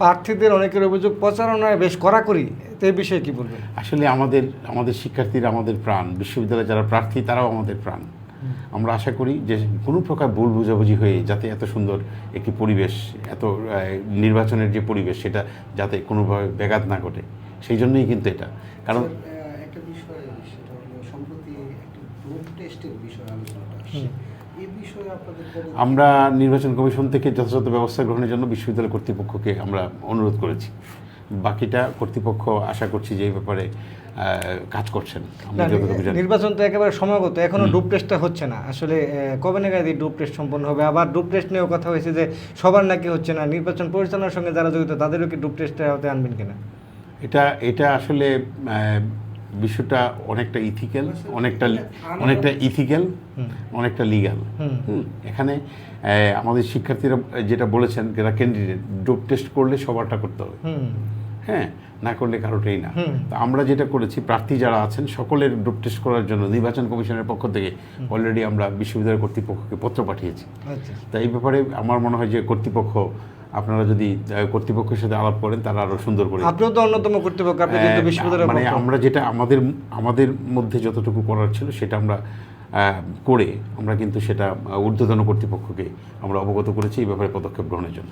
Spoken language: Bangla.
প্রার্থীদের অনেকের অভিযোগ প্রচারণায় বেশ কড়াকড়ি। তো এই বিষয়ে কী বলবেন? আসলে আমাদের আমাদের শিক্ষার্থীরা আমাদের প্রাণ বিশ্ববিদ্যালয়ে যারা প্রার্থী তারাও আমাদের প্রাণ। আমরা আশা করি যে কোনো প্রকার ভুল বুঝাবুঝি হয়ে যাতে এত সুন্দর একটি পরিবেশ এত নির্বাচনের যে পরিবেশ সেটা যাতে কোনোভাবে ব্যাঘাত না ঘটে। সেই জন্যই কিন্তু এটা। কারণ একটা বিষয় সেটা হলো সম্প্রতি একটা টেস্টের বিষয় আলোচনাটা আসছে এই বিষয়ে আপনাদের কোনো আমরা নির্বাচন কমিশন থেকে যথাযথ ব্যবস্থা গ্রহণের জন্য বিশ্ববিদ্যালয় কর্তৃপক্ষকে আমরা অনুরোধ করেছি। বাকিটা কর্তৃপক্ষ আশা করছি যে এই ব্যাপারে কাজ করছেন। নির্বাচন তো একেবারে সময়গত এখনও ডুপ টেস্টটা হচ্ছে না। আসলে কবে নাগাদ এই ডুপ টেস্ট সম্পন্ন হবে? আবার ডুপ টেস্ট নিয়েও কথা হয়েছে যে সবার নাকি হচ্ছে না। নির্বাচন পরিচালনার সঙ্গে যারা জড়িত তাদেরও কি ডুপ টেস্টে হতে আনবেন কিনা? এটা এটা আসলে আহ, বিষয়টা অনেকটা ইথিক্যাল অনেকটা অনেকটা ইথিক্যাল অনেকটা লিগ্যাল হুম। এখানে আমাদের শিক্ষার্থীরা যেটা বলেছেন যারা ক্যান্ডিডেট ডোপ টেস্ট করলে সবারটা করতে হবে। হ্যাঁ না করলে কারোটাই না। তো আমরা যেটা করেছি প্রার্থী যারা আছেন সকলের ডোপ টেস্ট করার জন্য নির্বাচন কমিশনের পক্ষ থেকে অলরেডি আমরা বিশ্ববিদ্যালয় কর্তৃপক্ষকে পত্র পাঠিয়েছি। আচ্ছা। তা এই ব্যাপারে আমার মনে হয় যে কর্তৃপক্ষ আপনারা যদি কর্তৃপক্ষের সাথে আলাপ করেন তারা আরও সুন্দর করে আপনিও তো অন্যতম কর্তৃপক্ষ আপনি যেহেতু আহ, মানে আমরা যেটা আমাদের আমাদের মধ্যে যতটুকু করার ছিল সেটা আমরা করে আমরা কিন্তু সেটা ঊর্ধ্বতন কর্তৃপক্ষকে আমরা অবগত করেছি এই ব্যাপারে পদক্ষেপ গ্রহণের জন্য।